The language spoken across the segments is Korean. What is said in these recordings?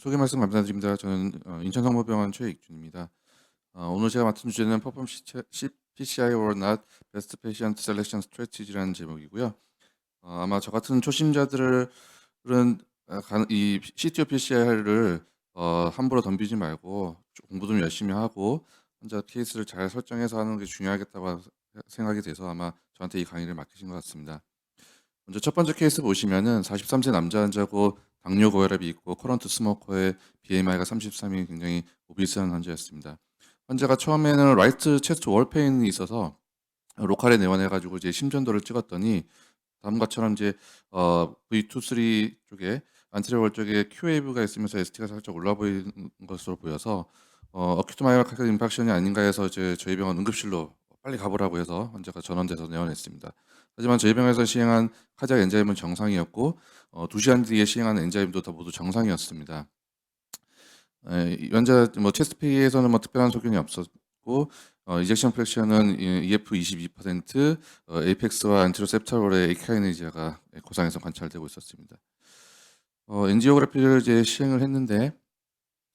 소개 말씀 감사드립니다. 저는 어, 인천성모병원 최익준입니다. 어, 오늘 제가 맡은 주제는 퍼폼 PCI or not Best Patient Selection Strategy라는 제목이고요. 어, 아마 저 같은 초심자들은 아, 가- 이 CTO PCI를 어, 함부로 덤비지 말고 좀 공부 좀 열심히 하고 환자 케이스를 잘 설정해서 하는 게 중요하겠다고 생각이 돼서 아마 저한테 이 강의를 맡기신 것 같습니다. 먼저 첫 번째 케이스 보시면은 43세 남자 환자고 당뇨 고혈압이 있고 커런트 스모커의 BMI가 33이 굉장히 오비스한 환자였습니다. 환자가 처음에는 라이트 체스트 월페인이 있어서 로컬에 내원해가지고 이제 심전도를 찍었더니 다음과 처럼 이제 어, V23 쪽에 안티리얼 쪽에 Q웨이브가 있으면서 ST가 살짝 올라 보이는 것으로 보여서 어, 어큐트 마이오카드 임팍션이 아닌가 해서 이제 저희 병원 응급실로 빨리 가보라고 해서 환자가 전원돼서 내원했습니다. 하지만 저희 병원에서 시행한 카디악 엔자임은 정상이었고 어, 2시간 뒤에 시행한 엔자임도 다 모두 정상이었습니다. 에, 이 환자 뭐 체스트 페이에서는 뭐 특별한 소견이 없었고 어, 이젝션 프랙션은 EF 22%, 어, 에이펙스와 안티로셉탈월의 에이카이네지아가 고상에서 관찰되고 있었습니다. 어, 엔지오그래피를 이제 시행을 했는데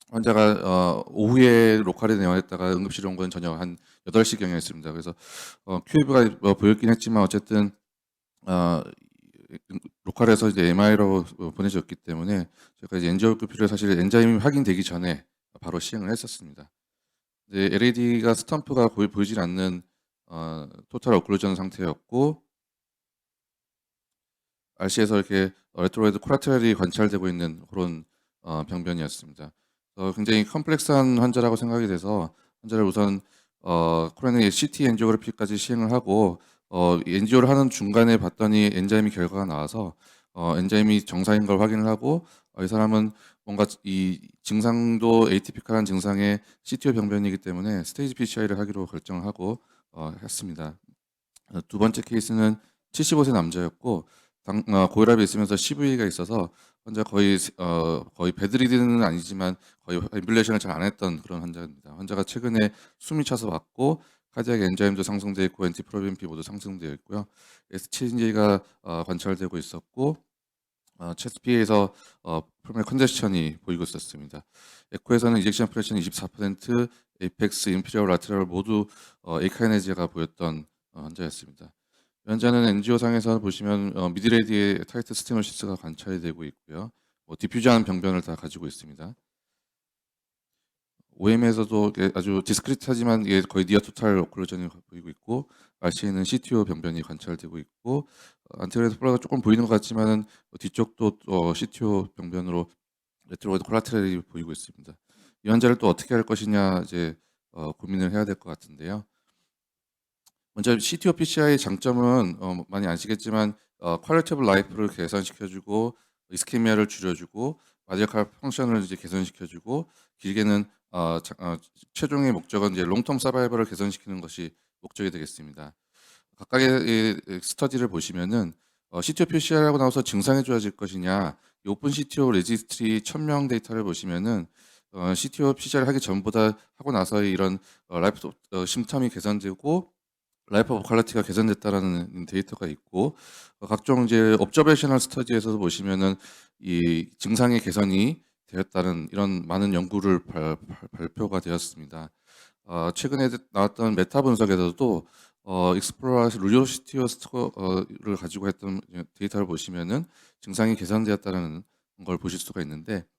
환자가 어, 오후에 로컬에 내원했다가 응급실 온건 저녁 한 8시경이었습니다. 그래서 어, 큐브가 뭐 보였긴 했지만 어쨌든 어, 로컬에서 이제 MI로 보내졌기 때문에 저희가 이제 엔지오그래피를 사실 엔자임이 확인되기 전에 바로 시행을 했었습니다. 이제 LAD가 스탬프가 거의 보이질 않는 어, 토탈 어클루전 상태였고 RC에서 이렇게 레트로이드 코라테럴이 관찰되고 있는 그런 어, 병변이었습니다. 어, 굉장히 컴플렉스한 환자라고 생각이 돼서 환자를 우선 어, 코로나의 CT 엔지오그래피까지 시행을 하고 어, 엔지오를 하는 중간에 봤더니 엔자임이 결과가 나와서 어, 엔자임이 정상인 걸 확인을 하고 어, 이 사람은 뭔가 이 증상도 에이티피컬한 증상의 CTO 병변이기 때문에 스테이지 PCI를 하기로 결정을 하고 어, 했습니다. 어, 두 번째 케이스는 75세 남자였고 당, 어, 고혈압이 있으면서 CV가 있어서 환자 거의 어, 거의 베드리드는 아니지만 거의 앰뷸레이션을 잘 안 했던 그런 환자입니다. 환자가 최근에 숨이 차서 왔고 카디악 엔자임도 상승되어 있고 엔티프로빈피 모두 상승되어 있고요. S7인제가 어, 관찰되고 있었고 어, 체스피에서 어, 프로멜 컨제션이 보이고 있었습니다. 에코에서는 이젝션 프레션 24%, 에이펙스, 임피리얼, 라테럴 모두 어, 에이카이네지가 보였던 어, 환자였습니다. 이 환자는 엔지오상에서 보시면 어, 미드레디의 타이트 스테노시스가 관찰이 되고 있고요. 뭐 디퓨즈한 병변을 다 가지고 있습니다. OM에서도 아주 디스크리트하지만 거의 니어 토탈 오클루전이 보이고 있고 RC에는 CTO 병변이 관찰되고 있고 안테레드 플라가 조금 보이는 것 같지만은 뒤쪽도 어, CTO 병변으로 레트로이드 콜라테럴이 보이고 있습니다. 이 환자를 또 어떻게 할 것이냐 이제 어, 고민을 해야 될 것 같은데요. 먼저 CTO PCI의 장점은 어, 많이 아시겠지만 어, 퀄리티 오브 라이프를 개선시켜주고 이스케미아를 줄여주고 마디칼 펑션을 이제 개선시켜주고 길게는 어, 자, 어, 최종의 목적은 이제 롱텀 서바이벌을 개선시키는 것이 목적이 되겠습니다. 각각의 이, 이 스터디를 보시면은 어, CTO PCI라고 나와서 증상이 좋아질 것이냐, 이 오픈 CTO 레지스트리 1000명 데이터를 보시면은 어, CTO PCI를 하기 전보다 하고 나서의 이런 어, 라이프 어, 심텀이 개선되고 라이프 오브 퀄리티가 개선됐다라는 데이터가 있고 어, 각종 이제 옵저베이셔널 스터디에서도 보시면은 이 증상의 개선이 되었다는 이런 많은 연구를 발, 표가 되었습니다. 어, 최근에 나왔던 메타 분석에서도 어, 익스플로라스 루리오시티어 스코어를 가지고 했던 데이터를 보시면은 증상이 개선되었다는 걸 보실 수가 있는데 그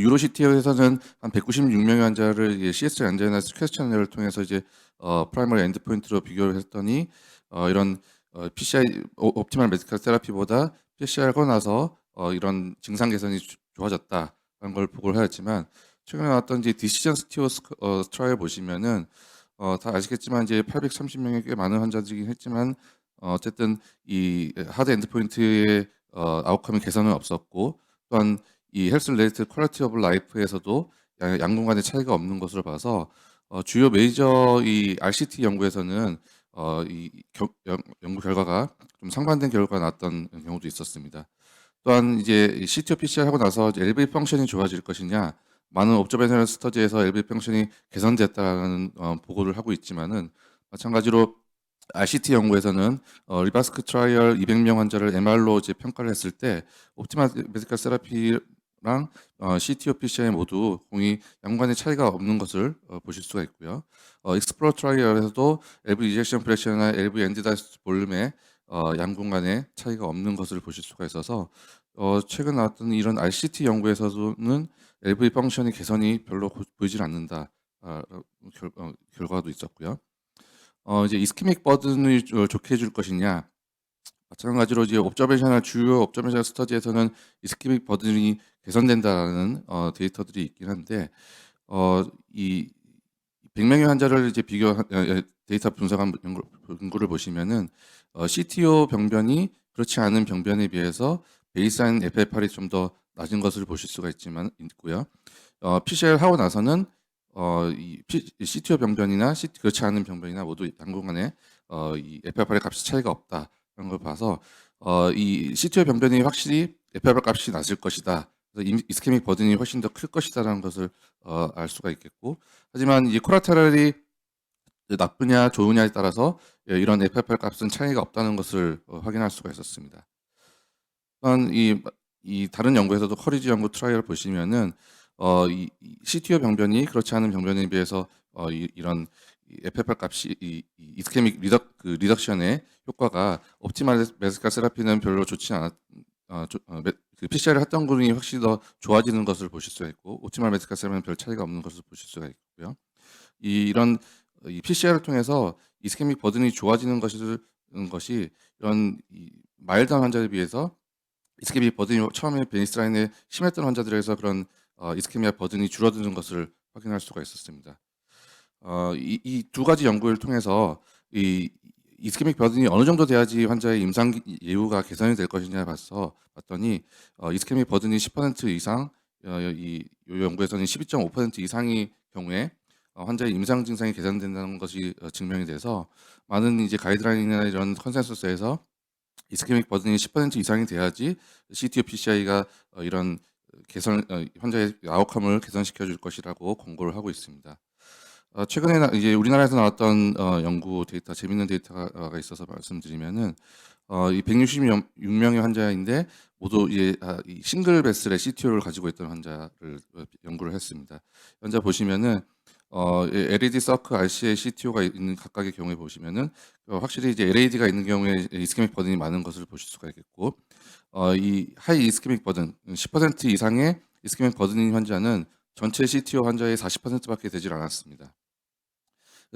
유로시티어에서는 한 196명의 환자를 CS 안제나스 퀘스천을 통해서 이제 어, 프라이머리 엔드포인트로 비교를 했더니 어, 이런 어, PCI 옵티멀 메디컬 테라피보다 PCI를 하고 나서 어, 이런 증상 개선이 주- 좋아졌다라는 걸 보고를 하였지만 최근에 나왔던 이제 디시전 스티어 어, 트라이얼 보시면은 어, 다 아시겠지만 이제 830명의 꽤 많은 환자들이긴 했지만 어, 어쨌든 이 하드 엔드포인트의 어, 아웃컴의 개선은 없었고 또한 이 헬스 레이트 퀄리티 오브 라이프에서도 양, 양 공간의 차이가 없는 것으로 봐서 어, 주요 메이저 이 RCT 연구에서는 어, 이 겨, 연, 연구 결과가 좀 상반된 결과가 나왔던 경우도 있었습니다. 또한 이제 CTO PCR 하고 나서 LV 펑션이 좋아질 것이냐 많은 옵저베이셔널 스터디에서 LV 펑션이 개선됐다는 어, 보고를 하고 있지만은 마찬가지로 RCT 연구에서는 어, 리바스크 트라이얼 200명 환자를 MR로 이제 평가를 했을 때 옵티마 메디컬 세라피 랑 어, CTO PCI 모두 공이 양관의 차이가 없는 것을 어, 보실 수가 있고요. 어, 익스플로어 트라이얼에서도 LV 이젝션 프레셔나 LV 엔드다스 볼륨의 어, 양궁 간의 차이가 없는 것을 보실 수가 있어서 어, 최근 나왔던 이런 RCT 연구에서는 LV 펑션이 개선이 별로 고- 보이질 않는다 아, 결, 어, 결과도 있었고요. 어, 이제 이스케믹 버든을 조- 좋게 해줄 것이냐 마찬가지로 이제 옵저베이션을 주요 옵저베이션 스터디에서는 이스케믹 버든이 개선된다라는 어, 데이터들이 있긴 한데 어, 이 100명의 환자를 이제 비교 데이터 분석한 연구, 연구 를 보시면은 어, CTO 병변이 그렇지 않은 병변에 비해서 베이스라인 FFR이 좀 더 낮은 것을 보실 수가 있지만 있고요. 어, PCR 하고 나서는 어, 이 P- 이 CTO 병변이나 C, 그렇지 않은 병변이나 모두 양궁간에 어, 이 FFR의 값이 차이가 없다라는 걸 봐서 어, 이 CTO 병변이 확실히 FFR 값이 낮을 것이다. 그래서 이- 이스케믹 버든이 훨씬 더 클 것이다라는 것을 어, 알 수가 있겠고 하지만 이 코라테럴이 나쁘냐 좋으냐에 따라서 예, 이런 FFR 값은 차이가 없다는 것을 어, 확인할 수가 있었습니다. 또한 이, 이 다른 연구에서도 커리지 연구 트라이얼 보시면은 어, 이, 이 CTO 병변이 그렇지 않은 병변에 비해서 어, 이, 이런 이 FFR 값이 이, 이 이스케믹 리덕 그 리덕션의 효과가 옵티말 메스카 세라피는 별로 좋지 않았 어, 조- 어, 메- 그 PCR을 했던 분이 확실히 더 좋아지는 것을 보실 수가 있고 옵티말 세라피는 별 차이가 없는 것을 보실 수가 있고요. 이, 이런 어, 이 PCR을 통해서 이스케믹 버든이 좋아지는 것이, 것이 이런 이 마일드한 환자에 비해서 이스케미아 버든이 처음에 베니스라인에 심했던 환자들에서 그런 어, 이스케미아 버든이 줄어드는 것을 확인할 수가 있었습니다. 어, 이두 가지 연구를 통해서 이 이스케믹 버든이 어느 정도 돼야지 환자의 임상 기- 예후가 개선이 될 것이냐 봐서 봤더니 어, 이스케믹 버든이 10% 이상 어, 이, 이 연구에서는 12.5% 이상의 경우에 어, 환자의 임상 증상이 개선된다는 것이 어, 증명이 돼서 많은 이제 가이드라인이나 이런 컨센서스에서 이스케믹 버든이 10% 이상이 돼야지 CTO PCI가 어, 이런 개선 어, 환자의 아웃컴을 개선시켜 줄 것이라고 권고를 하고 있습니다. 어, 최근에 나- 이제 우리나라에서 나왔던 어, 연구 데이터 재밌는 데이터가 있어서 말씀드리면은 어, 이 166명의 환자인데 모두 이제 아, 이 싱글 베슬의 CTO를 가지고 있던 환자를 어, 연구를 했습니다. 환자 보시면은 어, 이 LED 서클 RC의 CTO가 있는 각각의 경우에 보시면은 어, 확실히 이제 LAD가 있는 경우에 이스케믹 버든이 많은 것을 보실 수가 있겠고 어, 이 하이 이스케믹 버든 10% 이상의 이스케믹 버든인 환자는 전체 CTO 환자의 40%밖에 되질 않았습니다.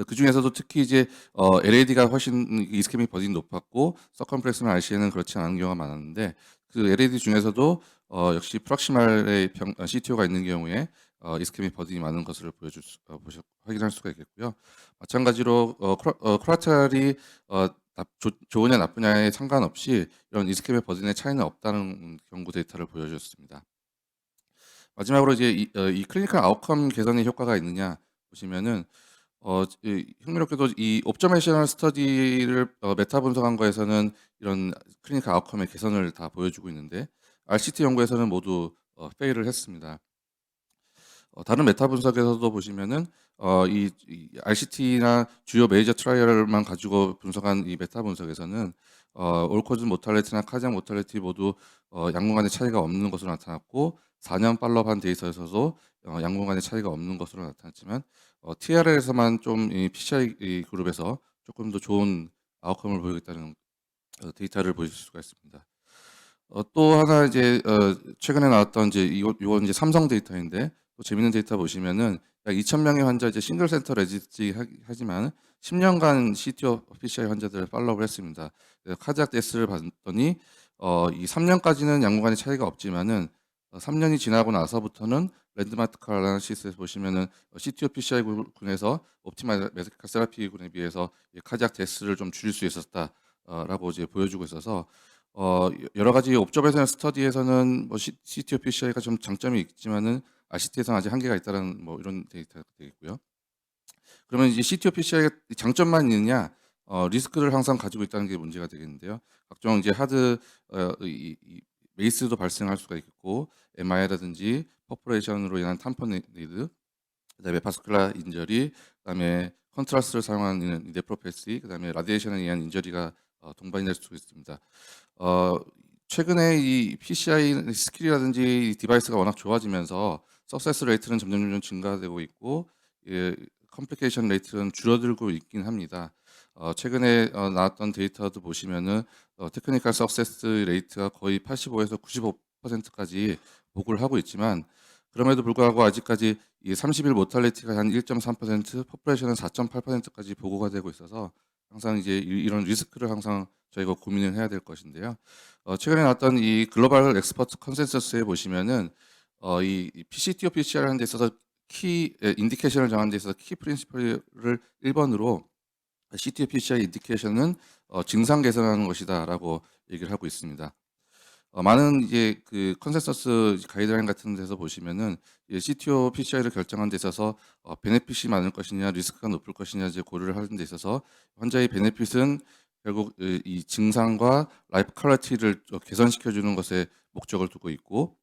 그 중에서도 특히 이제 어, LAD가 훨씬 이스케믹 버든이 높았고 서컴프렉스나 RC에는 그렇지 않은 경우가 많았는데 그 LAD 중에서도 어, 역시 프락시말의 병, 어, CTO가 있는 경우에 어, 이스케믹 버든이 많은 것을 보여줄 수, 어, 보셔, 확인할 수가 있겠고요. 마찬가지로 어, 크라, 어, 크라테랄이 어, 나, 조, 좋으냐 나쁘냐에 상관없이 이런 이스케믹 버든의 차이는 없다는 연구 데이터를 보여줬습니다. 마지막으로 이제 이, 어, 이 클리니컬 아웃컴 개선의 효과가 있느냐 보시면은 어, 이, 흥미롭게도 이 옵저메이셔널 스터디를 어, 메타 분석한 거에서는 이런 클리니컬 아웃컴의 개선을 다 보여주고 있는데 RCT 연구에서는 모두 어, 페일을 했습니다. 어, 다른 메타 분석에서도 보시면은 어, 이, 이 RCT나 주요 메이저 트라이얼만 가지고 분석한 이 메타 분석에서는 어, 올코즈 모탈리티나 카장 모탈리티 모두 어, 양궁 간의 차이가 없는 것으로 나타났고 4년 팔로우한 데이터에서도 어, 양궁 간의 차이가 없는 것으로 나타났지만 어, TRL에서만 좀 이 PCI 이 그룹에서 조금 더 좋은 아웃컴을 보이고 있다는 어, 데이터를 보실 수가 있습니다. 어, 또 하나 이제 어, 최근에 나왔던 이제 이거 이건 이제 삼성 데이터인데 또 재밌는 데이터 보시면은 약 2,000명의 환자 이제 싱글 센터 레지스트 하- 하지만 10년간 CTO PCI 환자들을 팔로우를 했습니다. 카디악 데스를 봤더니 어, 이 3년까지는 양궁간의 차이가 없지만은 어, 3년이 지나고 나서부터는 랜드마크 아나시스에서 보시면은 어, CTO PCI 군에서 옵티마 메디컬 세라피 군에 비해서 이 카디악 데스를 좀 줄일 수 있었다라고 이제 보여주고 있어서 어, 여러 가지 옵저베이션 스터디에서는 뭐 CTO PCI가 좀 장점이 있지만은 RCT에서는 아직 한계가 있다는 뭐 이런 데이터가 되겠고요. 그러면 이제 CTO PCI가 장점만 있느냐? 어, 리스크를 항상 가지고 있다는 게 문제가 되겠는데요. 각종 이제 하드 어, 이, 이 메이스도 발생할 수가 있고 MI라든지 퍼포레이션으로 인한 탐포네이드, 그다음에 바스큘라 인저리, 그다음에 컨트라스트를 사용하는 네프로패시, 그다음에 라디에이션에 의한 인저리가 어, 동반이 될수 있습니다. 어, 최근에 이 PCI 스킬이라든지 이 디바이스가 워낙 좋아지면서 석세스 레이트는 점점 점점 증가되고 있고 예 컴플리케이션 레이트는 줄어들고 있긴 합니다. 어 최근에 어 나왔던 데이터도 보시면은 어 테크니컬 석세스 레이트가 거의 85에서 95% 까지 보고를 하고 있지만 그럼에도 불구하고 아직까지 이 30일 모탈리티가 한 1.3% 포퓰레이션은 4.8% 까지 보고가 되고 있어서 항상 이제 이 이런 리스크를 항상 저희가 고민을 해야 될 것인데요. 어 최근에 나왔던 이 글로벌 엑스퍼트 컨센서스에 보시면은 어이이 PCTO PCR 하는 데 있어서 키예 인디케이션을 정하는 데 있어서 키 프린시플을 1 번으로 CTO PCR 인디케이션은 어 "증상 개선하는 것이다."라고 얘기를 하고 있습니다. 어 많은 이제 그 컨센서스 가이드라인 같은 데서 보시면은 이 CTO PCI를 결정하는 데 있어서 어 베네핏이 많을 것이냐 리스크가 높을 것이냐 이제 고려를 하는 데 있어서 환자의 베네핏은 결국 이 이 증상과 라이프 퀄리티를 좀 개선시켜 주는 것에 목적을 두고 있고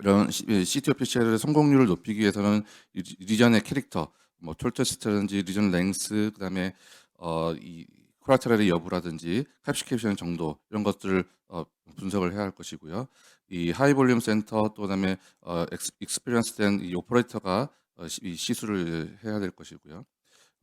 이런 CTO PCI의 성공률을 높이기 위해서는 이리 리전의 캐릭터 뭐 톨 테스트라든지 리전 랭스 그다음에 어이 콜라테럴의 여부라든지 캡시케이션 정도 이런 것들을 어 분석을 해야 할 것이고요. 이 하이 볼륨 센터 또 그다음에 어 엑스 익스피리언스 된 이 오퍼레이터가 어 시 이 시술을 해야 될 것이고요.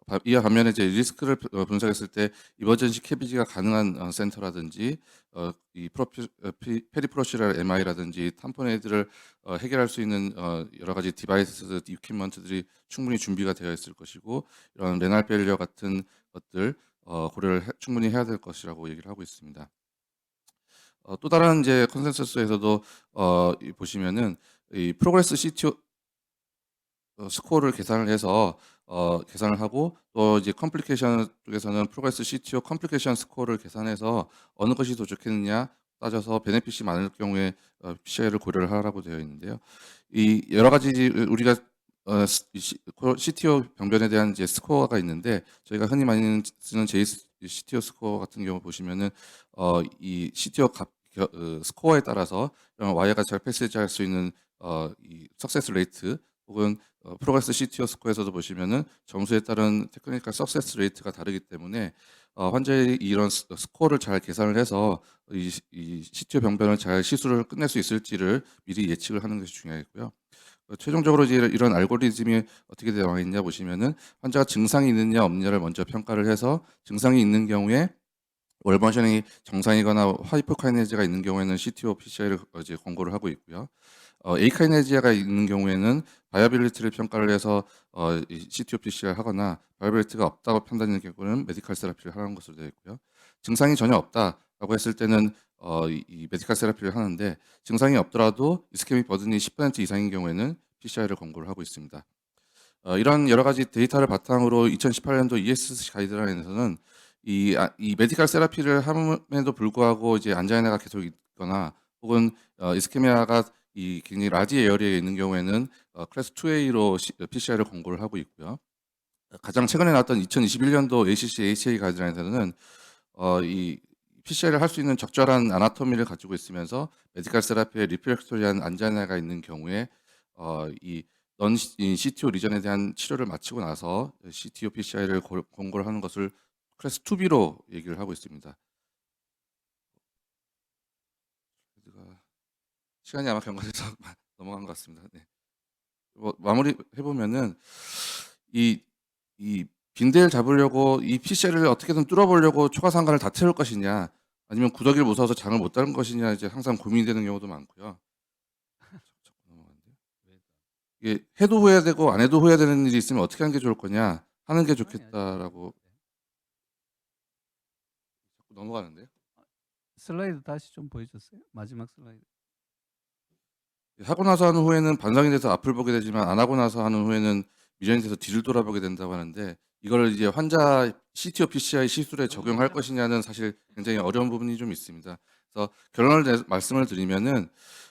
바 이와 반면에 이제 리스크를 어 분석했을 때 이머전시 캐비지가 가능한 어 센터라든지 어 이 프로피 어피 페리프로시럴 MI라든지 탐포네이드를 어 해결할 수 있는 어 여러 가지 디바이스 이퀴먼트들이 충분히 준비가 되어 있을 것이고 이런 레날 페일리어 같은 것들 어 고려를 해 충분히 해야 될 것이라고 얘기를 하고 있습니다. 어 또 다른 이제 컨센서스에서도 어 이 보시면은 이 프로그레스 CTO 어 스코어를 계산을 해서 어 계산을 하고 또 이제 컴플리케이션 쪽에서는 프로그레스 CTO 컴플리케이션 스코어를 계산해서 어느 것이 더 좋겠느냐 따져서 베네핏이 많을 경우에 어 PCI를 고려를 하라고 되어 있는데요. 이 여러 가지 우 우리가 어스이시코 CTO 병변에 대한 이제 스코어가 있는데 저희가 흔히 많이 쓰는 제이스 이 CTO 스코어 같은 경우 보시면은 어 이 CTO 값겨그 스코어에 따라서 어 와이어가 잘 패스할 수 있는 어 이 석세스 레이트 혹은 어 프로그레스 CTO 스코어에서도 보시면은 점수에 따른 테크니컬 석세스 레이트가 다르기 때문에 어 환자의 이런 스 스코어를 잘 계산을 해서 이 시 이 CTO 병변을 잘 시술을 끝낼 수 있을지를 미리 예측을 하는 것이 중요하고요. 어 최종적으로 이제 이런 알고리즘이 어떻게 되어 있냐 보시면은 환자가 증상이 있느냐 없느냐를 먼저 평가를 해서 증상이 있는 경우에 월버션이 정상이거나 하이퍼카이네지가 있는 경우에는 CTO PCI를 어 이제 권고를 하고 있고요. 어 에이카이네지아가 있는 경우에는 바이어빌리티를 평가를 해서 어이 CTO PCI를 하거나 바이어빌리티가 없다고 판단이 되는 경우는 메디컬 세라피를 하는 것으로 되어 있고요. 증상이 전혀 없다라고 했을 때는 어 이 이 메디컬 세라피를 하는데 증상이 없더라도 이스케믹 버든이 10% 이상인 경우에는 PCI를 권고를 하고 있습니다. 어 이런 여러 가지 데이터를 바탕으로 2018년도 ESC 가이드라인에서는 이 아 이 메디컬 세라피를 함에도 불구하고 이제 안자이나가 계속 있거나 혹은 어 이스케미아가 이 굉장히 라지 에어리어에 있는 경우에는 어 클래스 2A로 시 PCI를 권고를 하고 있고요. 어 가장 최근에 나왔던 2021년도 ACC AHA 가이드라인에서는 어 이 PCI를 할수 있는 적절한 아나토미를 가지고 있으면서 메디컬 세라피에 리프랙토리한 안자이나가 있는 경우에 어 이넌시이 CTO 리전에 대한 치료를 마치고 나서 CTO PCI를 고 권고를 하는 것을 클래스 2B로 얘기를 하고 있습니다. 시간이 아마 경과돼서 넘어간 것 같습니다. 네. 뭐 마무리 해 보면은 이 이 빈대를 잡으려고 이 PCI를 어떻게든 뚫어 보려고 초과 상관을 다 채울 것이냐 아니면 구더기를 무서워서 장을 못 다는 것이냐 이제 항상 고민이 되는 경우도 많고요. 넘어가는데요. 이게 해도 후회가 되고 안 해도 후회되는 일이 있으면 어떻게 하는 게 좋을 거냐 하는 게 좋겠다라고 자꾸 넘어가는데요. 아 슬라이드 다시 좀 보여 주세요. 마지막 슬라이드. 하고 나서 하는 후에는 반성이 돼서 앞을 보게 되지만 안 하고 나서 하는 후에는 돼서 뒤를 돌아보게 된다고 하는데 이거를 이제 환자 CTO PCI 시술에 적용할 것이냐는 사실 굉장히 어려운 부분이 좀 있습니다. 그래서 결론을 내 말씀을 드리면은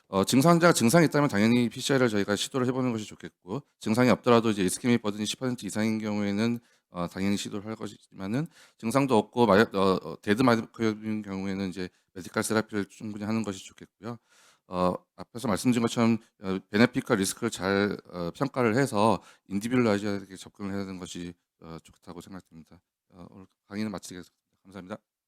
어 증상자가 증상이 있다면 당연히 PCI를 저희가 시도를 해 보는 것이 좋겠고 증상이 없더라도 이제 이스케믹 버든이 10% 이상인 경우에는 어 당연히 시도를 할 것이지만은 증상도 없고 마약 어어 데드 마이크로인 경우에는 이제 메디컬 세라피를 충분히 하는 것이 좋겠고요. 어 앞에서 말씀드린 것처럼 어 베네핏과 리스크를 잘 어 평가를 해서 인디비듀얼라이즈하게 접근을 해야 되는 것이 어 좋다고 생각됩니다. 어 오늘 강의는 마치겠습니다. 감사합니다.